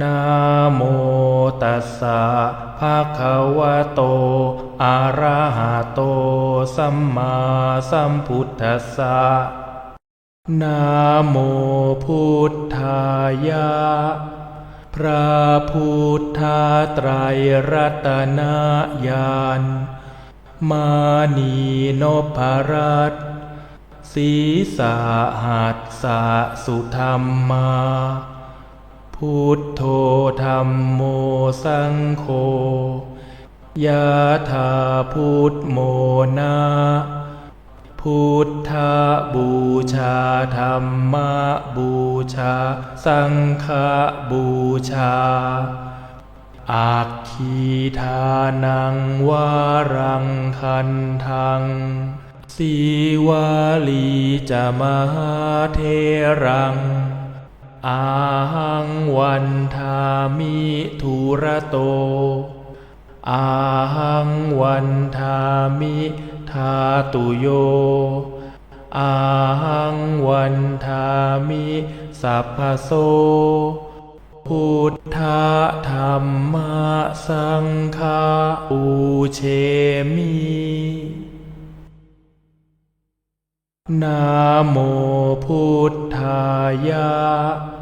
นะโมตัสสะภะคะวะโต อะระหะโต สัมมาสัมพุทธัสสะนะโมพุทธายะ พระพุทธไตรรัตนญาณมานีนพรัตศีสาหัสสะสุธรรมา พุทโธธรรมโมสังโฆยะธาพุทโมนาพุทธบูชาธรรมบูชา สังฆบูชาอักขีทานังวารังคันทังสีวาลีจะมหาเทรัง อาหังวันทามิทุระโต อาหังวันทามิทาตุโย อาหังวันทามิสัพพโส พุทธธรรมสังฆาอุเชมินะโมพุทธายะ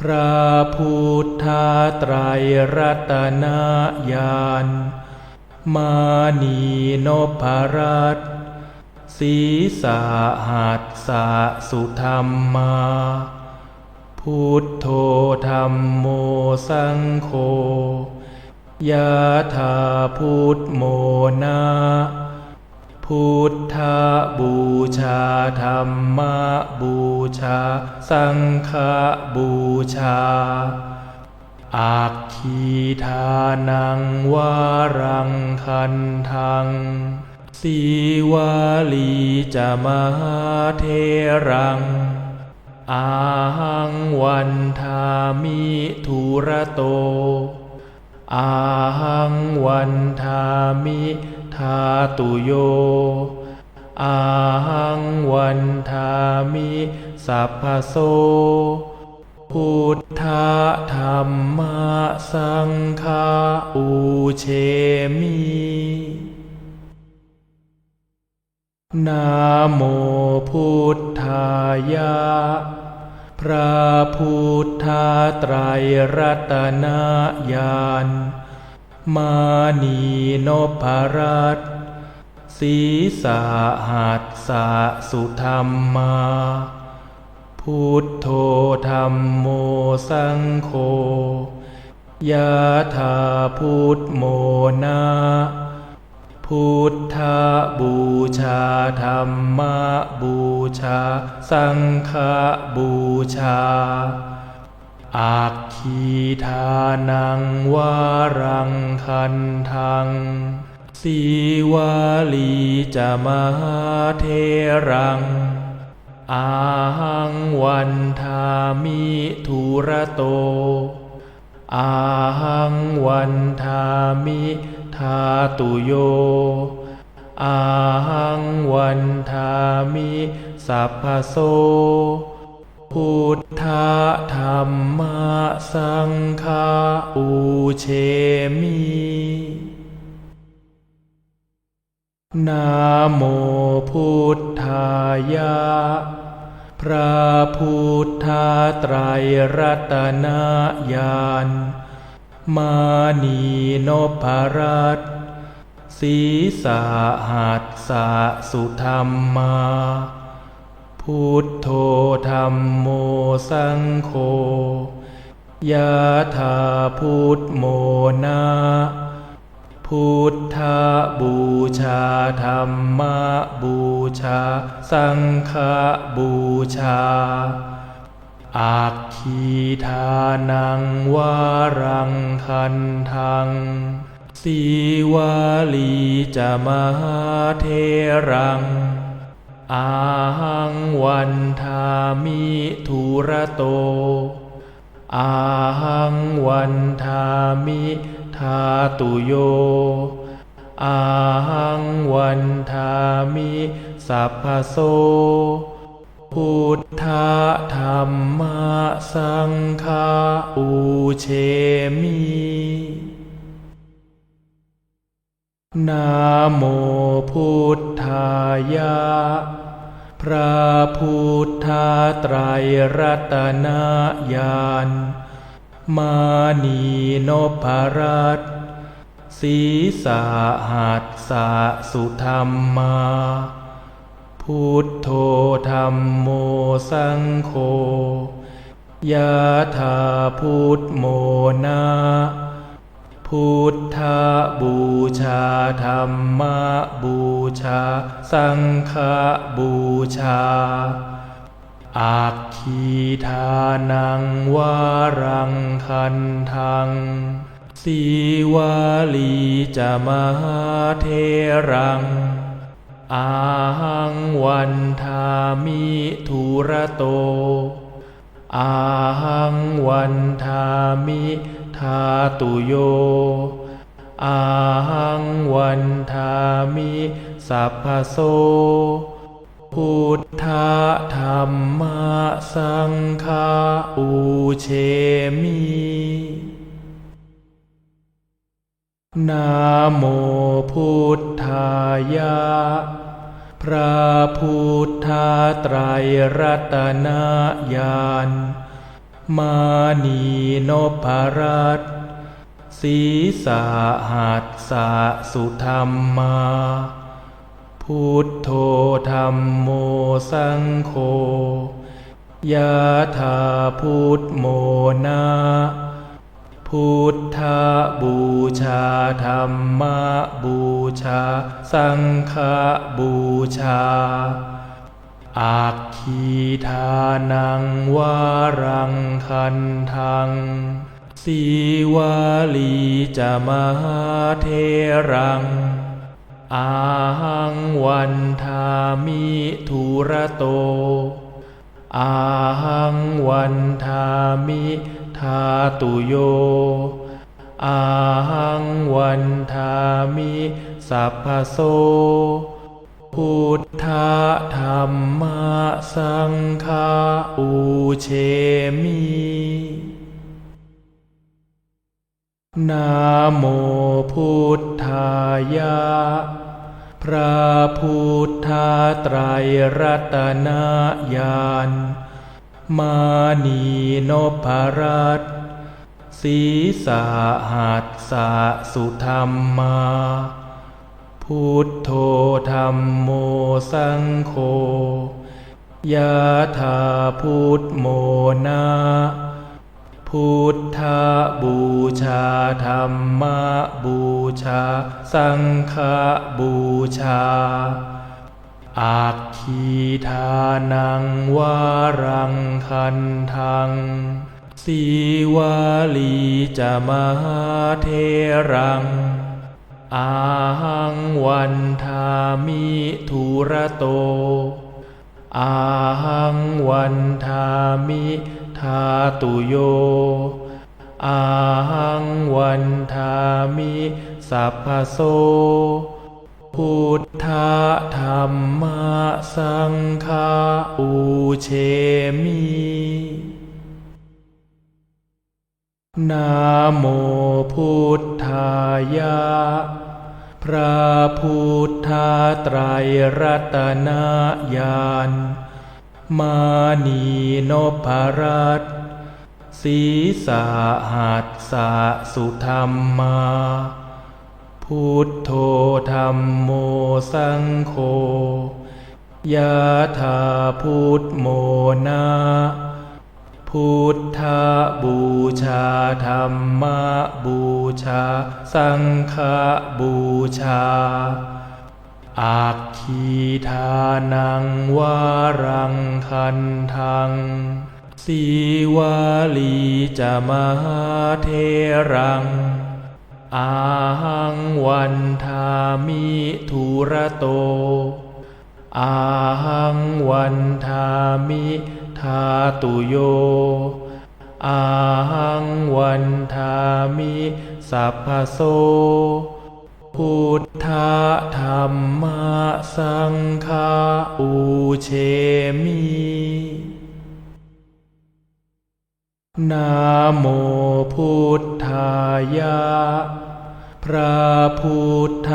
พระพุทธไตรรัตนญาณมานีนพรัตศีสาหัสสะสุธรรมา พุทโธธรรมโมสังโฆยะธาพุทโมนา พุทธบูชาธรรมบูชา สังฆบูชาอักขีทานังวารังคันทังสีวาลีจะมหาเทรัง อาหังวันทามิทุระโต อาหังวันทามิ ทาตุโย อาหังวันทามิสัพพโสพุทธธรรมสังฆาอุเชมินะโมพุทธายะพระพุทธไตรรัตนญาณ มานีนพรัตศีสาหัสสะสุธรรมา พุทโธธรรมโมสังโฆยะธาพุทโมนาพุทธบูชาธรรมบูชา สังฆบูชา อักขีทานังวารังคันทังสีวาลีจะมหาเทรัง อาหังวันทามิทุระโต อาหังวันทามิทาตุโย อาหังวันทามิสัพพโส พุทธธรรมสังฆาอุเชมินะโมพุทธายะพระพุทธไตรรัตนญาณมานีนพรัตศีสาหัสสะสุธรรมา พุทโธธรรมโมสังโฆยะธาพุทโมนาพุทธบูชาธรรมบูชา สังฆบูชาอักขีทานังวารังคันทังสีวาลีจะมหาเทรัง อาหังวันทามิทุระโต อาหังวันทามิทาตุโย อาหังวันทามิสัพพโส พุทธธรรมสังฆาอุเชมินะโมพุทธายะ ระพุทธไตรรัตนญาณมานีนพรัตศีสาหัสสะสุธรรมมาพุทโธธรรมโมสังโฆยะธาพุทโมนา พุทธบูชาธรรมบูชา สังฆบูชา อาคีทานังวารังคันทังสีวาลีจะมหาเทรัง อาหังวันทามิทุระโต อาหังวันทามิ ทาตุโย อาหังวันทามิสัพพโส พุทธธรรมสังฆาอุเชมินะโมพุทธายะ พระพุทธไตรรัตนญาณ มานีนพรัตศีสาหัสสะสุธรรมมา พุทโธธรรมโมสังโฆยะธาพุทโมนาพุทธบูชาธรรมบูชา สังฆบูชา อาคีทานังวารังคันทังสีวาลีจะมหาเทรัง อาหังวันทามิทุระโต อาหังวันทามิทาตุโย อาหังวันทามิสัพพโส พุทธธรรมสังฆาอุเชมินะโมพุทธายะพระพุทธไตรรัตนญาณมานีนพรัตศีสาหัสสะสุธรรมมา พุทโธธรรมโมสังโฆยะธาพุทโมนาพุทธบูชาธรรมบูชา สังฆบูชา อาคีทานังวารังคันทังสีวาลีจะมหาเทรัง อาหังวันทามิทุระโต อาหังวันทามิทาตุโย อาหังวันทามิสัพพโส พุทธธรรมสังฆาอุเชมิ นะโมพุทธายะ พระพุทธไตรรัตนญาณมานีนพรัตศีสาหัสสะสุธรรมมาพุทโธธรรมโมสังโฆยะธาพุทโมนา พุทธบูชาธรรมบูชา สังฆบูชา อาคีทานังวารังคันทังสีวาลีจะมหาเทรัง อาหังวันทามิทุระโต อาหังวันทามิ ทาตุโย อาหังวันทามิสัพพโส พุทธธรรมสังฆาอุเชมินะโมพุทธายะพระพุทธ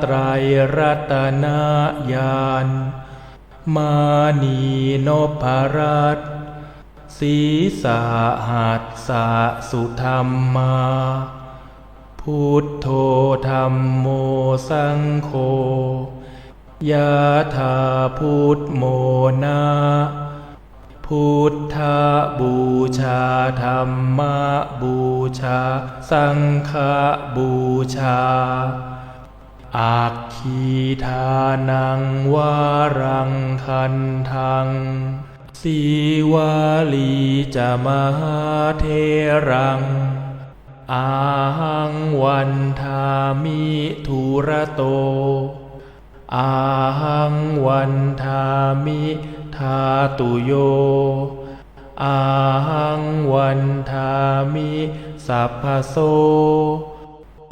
ไตรรัตนญาณ มานีนพรัตศีสาหัสสะสุธรรมา พุทโธธรรมโมสังโฆยะธาพุทโมนาพุทธบูชาธรรมบูชา สังฆบูชา อาคีทานังวารังคันทังสีวาลีจะมหาเทรัง อาหังวันทามิทุระโต อาหังวันทามิทาตุโย อาหังวันทามิสัพพโส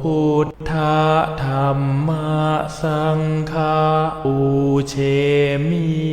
พุทธธรรมสังฆาอุเชมิ